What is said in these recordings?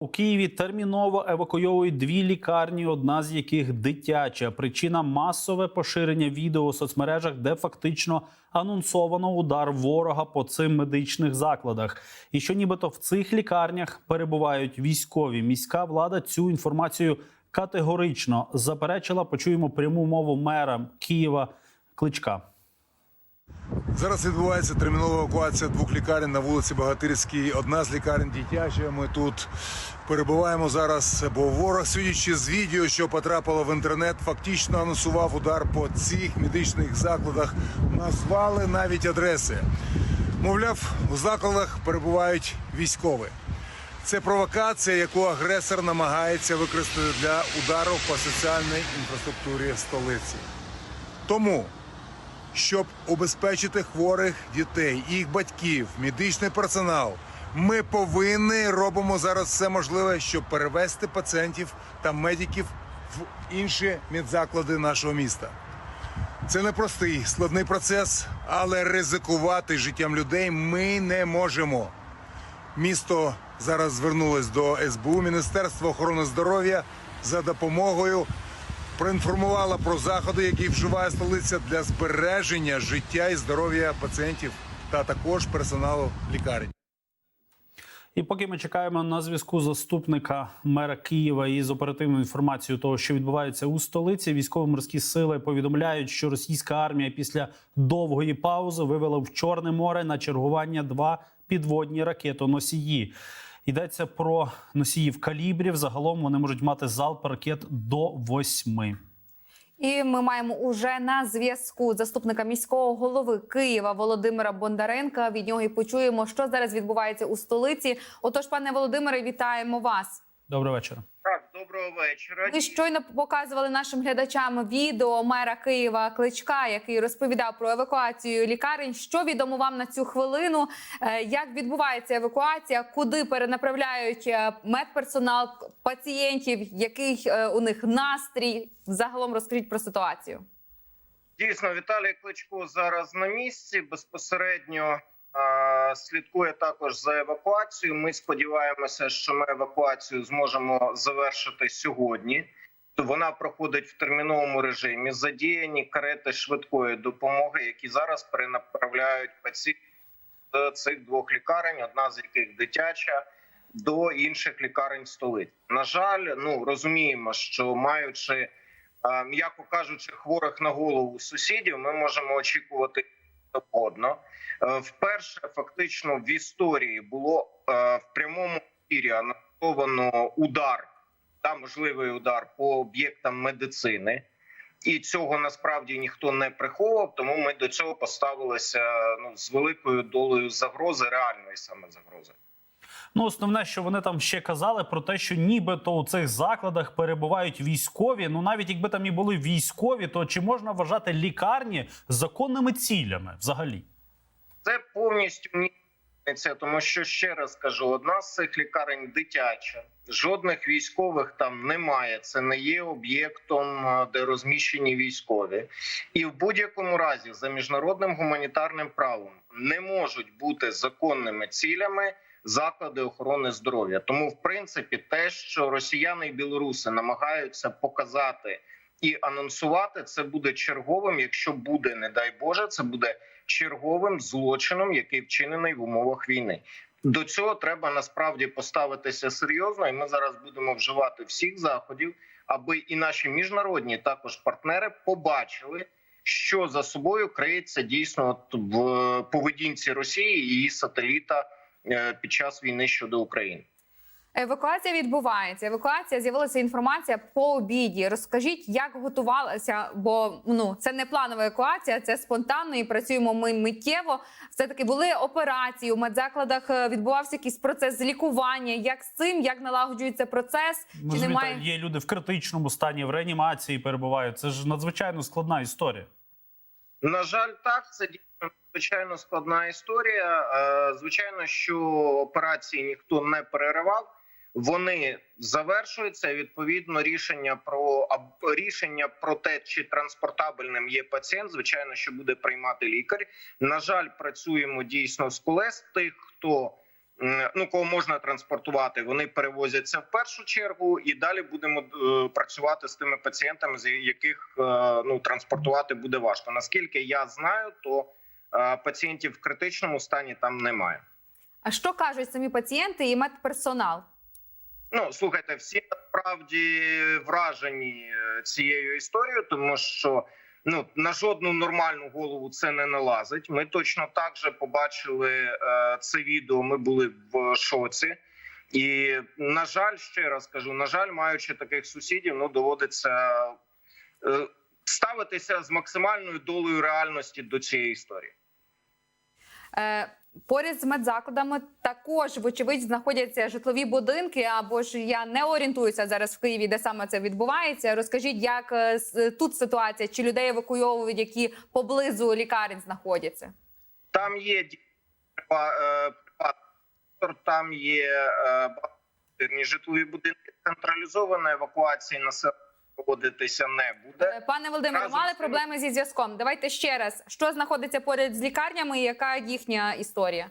У Києві терміново евакуйовують дві лікарні, одна з яких дитяча. Причина масове поширення відео у соцмережах, де фактично анонсовано удар ворога по цим медичних закладах. І що нібито в цих лікарнях перебувають військові. Міська влада цю інформацію категорично заперечила. Почуємо пряму мову мера Києва Кличка. Зараз відбувається термінова евакуація двох лікарень на вулиці Багатирській. Одна з лікарень дитяча. Ми тут перебуваємо зараз, бо ворог, судячи з відео, що потрапило в інтернет, фактично анонсував удар по цих медичних закладах. Назвали навіть адреси. Мовляв, у закладах перебувають військові. Це провокація, яку агресор намагається використати для удару по соціальній інфраструктурі столиці. Тому щоб убезпечити хворих дітей, їх батьків, медичний персонал. Ми повинні робимо зараз все можливе, щоб перевести пацієнтів та медиків в інші медзаклади нашого міста. Це непростий складний процес, але ризикувати життям людей ми не можемо. Місто зараз звернулось до СБУ, Міністерство охорони здоров'я за допомогою проінформувала про заходи, які вживає столиця для збереження життя і здоров'я пацієнтів та також персоналу лікарень. І поки ми чекаємо на зв'язку заступника мера Києва із оперативною інформацією того, що відбувається у столиці, військово-морські сили повідомляють, що російська армія після довгої паузи вивела в Чорне море на чергування два підводні ракетоносії. Йдеться про носіїв калібрів. Загалом вони можуть мати залп ракет до восьми. І ми маємо уже на зв'язку заступника міського голови Києва Володимира Бондаренка. Від нього і почуємо, що зараз відбувається у столиці. Отож, пане Володимире, вітаємо вас. Доброго вечора. Доброго вечора. Ви щойно показували нашим глядачам відео мера Києва Кличка, який розповідав про евакуацію лікарень. Що відомо вам на цю хвилину? Е, Як відбувається евакуація? Куди перенаправляють е, медперсонал пацієнтів? Який е, у них настрій? Загалом розкажіть про ситуацію. Дійсно, Віталій Кличко зараз на місці. Безпосередньо слідкує також за евакуацією. Ми сподіваємося, що ми евакуацію зможемо завершити сьогодні. Вона проходить в терміновому режимі. Задіяні карети швидкої допомоги, які зараз перенаправляють пацієнтів з цих двох лікарень, одна з яких дитяча. До інших лікарень столиці. На жаль, ну розуміємо, що маючи, м'яко кажучи, хворих на голову сусідів, ми можемо очікувати завгодно. Е, Вперше фактично в історії було е, в прямому ефірі анонсовано удар та можливий удар по об'єктам медицини. І цього насправді ніхто не приховував, тому ми до цього поставилися ну з великою долею загрози, реальної саме загрози. Ну, основне, що вони там ще казали про те, що нібито у цих закладах перебувають військові. Ну навіть якби там і були військові, то чи можна вважати лікарні законними цілями взагалі? Це повністю ні, тому що ще раз кажу: одна з цих лікарень дитяча, жодних військових там немає. Це не є об'єктом, е, де розміщені військові, і в будь-якому разі за міжнародним гуманітарним правом не можуть бути законними цілями. Заклади охорони здоров'я, тому в принципі, те, що росіяни і білоруси намагаються показати і анонсувати, це буде черговим. Якщо буде, не дай Боже, це буде черговим злочином, який вчинений в умовах війни. До цього треба насправді поставитися серйозно, і ми зараз будемо вживати всіх заходів, аби і наші міжнародні також партнери побачили, що за собою криється дійсно в поведінці Росії і її сателіта е, під час війни щодо України. Евакуація відбувається. Евакуація з'явилася інформація по обіді. Розкажіть, як готувалася, бо ну це не планова евакуація, це спонтанно і працюємо ми миттєво. Все таки були операції у медзакладах. е, Відбувався якийсь процес лікування. Як з цим, як налагоджується процес? Ми Чи немає є люди в критичному стані, в реанімації перебувають. Це ж надзвичайно складна історія. На жаль, так це дійсно надзвичайно складна історія. Е, Звичайно, що операції ніхто не переривав. Вони завершуються. Відповідно, рішення про рішення про те, чи транспортабельним є пацієнт. Звичайно, що буде приймати лікар. На жаль, працюємо дійсно з колес тих, хто ну кого можна транспортувати, вони перевозяться в першу чергу, і далі будемо е, працювати з тими пацієнтами, з яких е, ну транспортувати буде важко. Наскільки я знаю, то пацієнтів в критичному стані там немає. А що кажуть самі пацієнти і медперсонал? Ну слухайте, всі насправді вражені е, цією історією, тому що ну на жодну нормальну голову це не налазить. Ми точно так же побачили е, це відео. Ми були в шоці. І на жаль, ще раз кажу: на жаль, маючи таких сусідів, ну доводиться е, ставитися з максимальною долею реальності до цієї історії. Е, Поряд з медзакладами також, вочевидь, знаходяться житлові будинки. Або ж я не орієнтуюся зараз в Києві, де саме це відбувається. Розкажіть, як е, тут ситуація? Чи людей евакуйовують, які поблизу лікарень знаходяться? Там є е, там є е, житлові будинки. Централізована евакуація населення проводитися не буде. Е, Пане Володимире, Разом мали проблеми зі зв'язком. Давайте ще раз, що знаходиться поряд з лікарнями, і яка їхня історія?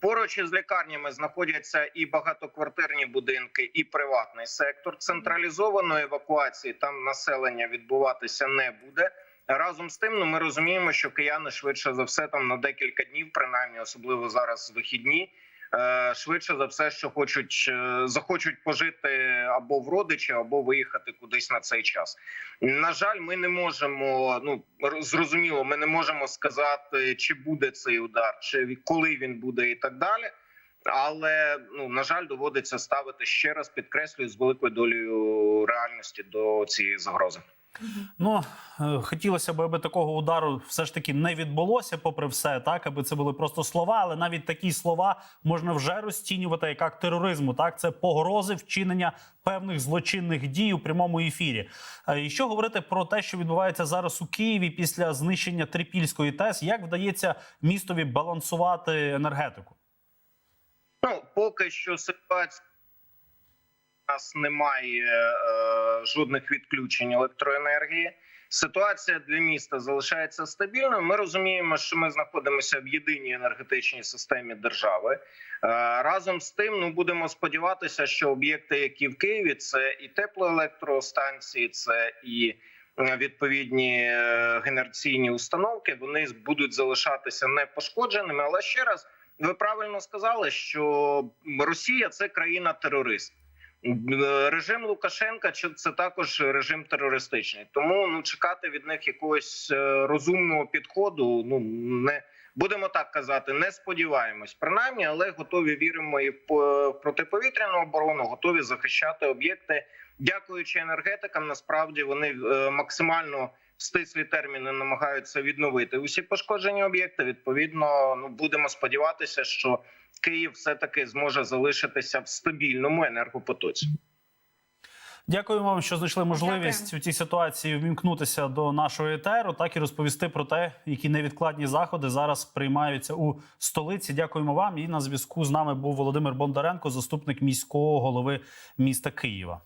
Поруч із лікарнями знаходяться і багатоквартирні будинки, і приватний сектор. Централізованої евакуації там населення відбуватися не буде. Разом з тим, ну ми розуміємо, що кияни швидше за все там на декілька днів, принаймні, особливо зараз вихідні. Е, Швидше за все, що хочуть е, захочуть пожити або в родичі, або виїхати кудись на цей час. На жаль, ми не можемо. Ну зрозуміло, ми не можемо сказати, чи буде цей удар, чи коли він буде, і так далі. Але ну на жаль, доводиться ставити ще раз підкреслюю з великою долею реальності до цієї загрози. Ну е, хотілося б, аби такого удару все ж таки не відбулося, попри все, так аби це були просто слова, але навіть такі слова можна вже розцінювати як акт тероризму. Так, це погрози вчинення певних злочинних дій у прямому ефірі. Е, І що говорити про те, що відбувається зараз у Києві після знищення Трипільської ТЕС, як вдається містові балансувати енергетику? Ну поки що ситуація у нас немає е, жодних відключень електроенергії. Ситуація для міста залишається стабільною. Ми розуміємо, що ми знаходимося в єдиній енергетичній системі держави. Е, разом з тим, ну будемо сподіватися, що об'єкти, які в Києві, це і теплоелектростанції, це і е, відповідні е, генераційні установки. Вони будуть залишатися непошкодженими. Але ще раз ви правильно сказали, що Росія це країна терорист. Режим Лукашенка чи це також режим терористичний. Тому ну чекати від них якогось е, розумного підходу. Ну не будемо так казати, не сподіваємось, принаймні, але готові віримо і в по- протиповітряну оборону, готові захищати об'єкти. Дякуючи енергетикам, насправді вони е, максимально стислі терміни намагаються відновити усі пошкоджені об'єкти. Відповідно, ну будемо сподіватися, що Київ все таки зможе залишитися в стабільному енергопотоці. Дякую вам, що знайшли можливість у цій ситуації вімкнутися до нашого етеру, так і розповісти про те, які невідкладні заходи зараз приймаються у столиці. Дякуємо вам. І на зв'язку з нами був Володимир Бондаренко, заступник міського голови міста Києва.